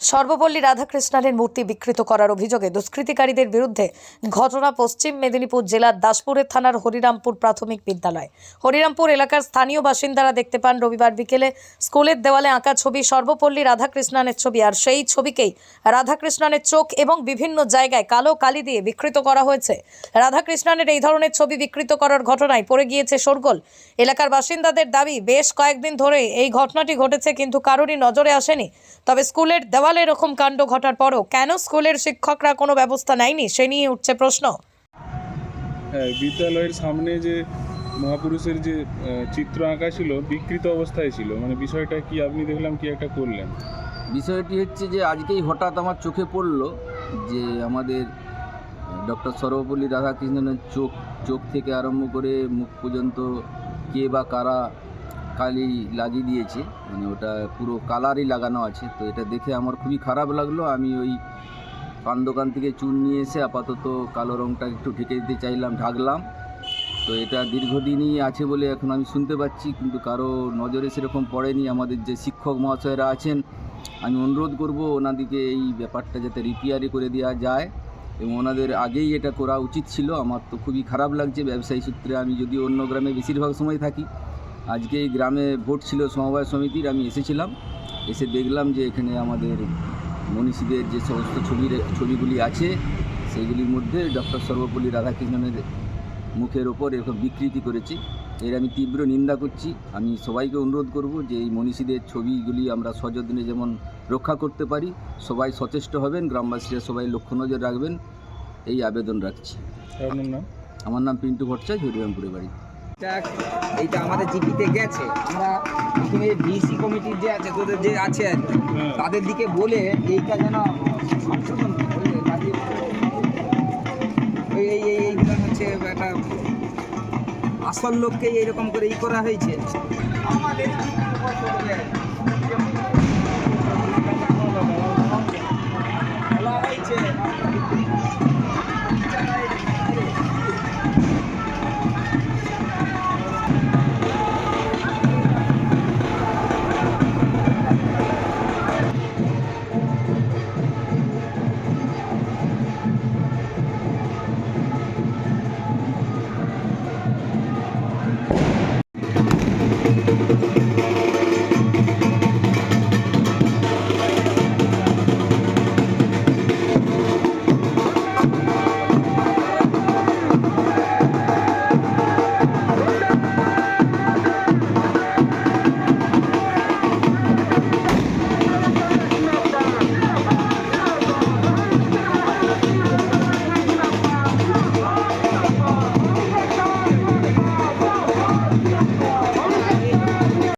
সর্বপল্লী রাধাকৃষ্ণনের মূর্তি বিকৃত করার অভিযোগে দুষ্কৃতিকারীদের বিরুদ্ধে ঘটনা পশ্চিম মেদিনীপুর জেলার দাসপুরের থানার হরিরামপুর প্রাথমিক বিদ্যালয়। হরিরামপুর এলাকার স্থানীয় বাসিন্দারা দেখতে পান রবিবার বিকেলে স্কুলের দেওয়ালে আঁকা ছবি সর্বপল্লী রাধাকৃষ্ণনের ছবি আর সেই ছবিকেই রাধাকৃষ্ণনের চোখ এবং বিভিন্ন জায়গায় কালো কালি দিয়ে বিকৃত করা হয়েছে। রাধাকৃষ্ণনের এই ধরনের ছবি বিকৃত করার ঘটনায় পড়ে গিয়েছে শোরগোল। এলাকার বাসিন্দাদের দাবি, বেশ কয়েকদিন ধরে এই ঘটনাটি ঘটেছে কিন্তু কারোরই নজরে আসেনি। তবে স্কুলের দেওয়ালে এরকম কাণ্ড ঘটার পরও কেন স্কুলের শিক্ষকরা কোনো ব্যবস্থা নেয়নি? সে নিয়ে উঠছে প্রশ্ন। হ্যাঁ বিদ্যালয়ের সামনে যে মহাপুরুষের যে চিত্র আঁকা ছিল বিকৃত অবস্থায় ছিল মানে বিষয়টা কি আপনি দেখলাম কি একটা করলেন? বিষয়টি হচ্ছে যে আজকেই হঠাৎ আমার চোখে পড়ল যে আমাদের ডক্টর সর্বপল্লী রাধাকৃষ্ণনের চোখ চোখ থেকে আরম্ভ করে মুখ পর্যন্ত কে বা কারা কালি লাগিয়ে দিয়েছে। মানে ওটা পুরো কালারই লাগানো আছে। তো এটা দেখে আমার খুবই খারাপ লাগল। আমি ওই পান দোকান থেকে চুন নিয়ে এসে আপাতত কালো রঙটা একটু ঢেকে দিতে চাইলাম, ঢাকলাম। তো এটা দীর্ঘদিনই আছে বলে এখন আমি শুনতে পাচ্ছি, কিন্তু কারও নজরে সেরকম পড়েনি। আমাদের যে শিক্ষক মহাশয়রা আছেন, আমি অনুরোধ করব ওনাদিকে এই ব্যাপারটা যাতে রিপেয়ারি করে দেওয়া যায় এবং ওনাদের আগেই এটা করা উচিত ছিল। আমার তো খুবই খারাপ লাগছে। ব্যবসায়ী সূত্রে আমি যদি অন্য গ্রামে বেশিরভাগ সময় থাকি আজকে এই গ্রামে ভোট ছিল সমবায় সমিতির আমি এসেছিলাম। এসে দেখলাম যে এখানে আমাদের মনীষীদের যে সমস্ত ছবির ছবিগুলি আছে সেইগুলির মধ্যে ডক্টর সর্বপল্লী রাধাকৃষ্ণনের মুখের ওপর এরকম বিকৃতি করেছে। এর আমি তীব্র নিন্দা করছি। আমি সবাইকে অনুরোধ করব যে এই মনীষীদের ছবিগুলি আমরা সযত্নে যেমন রক্ষা করতে পারি সবাই সচেষ্ট হবেন গ্রামবাসীরা সবাই লক্ষ্য নজর রাখবেন। এই আবেদন রাখছি। আমার নাম পিন্টু ভট্টাচার্য হরিরামপুরে বাড়ি। এইটা আমাদের জিপিতে গেছে। আমরা এখানে ডিসি কমিটির যে আছে তোদের যে আছে আর হ্যাঁ। তাদের দিকে বলে এইটা যেন সংশোধন এই এই এইগুলো হচ্ছে একটা আসল লোককেই এইরকম করে ই করা হয়েছে। আমাদের হয়েছে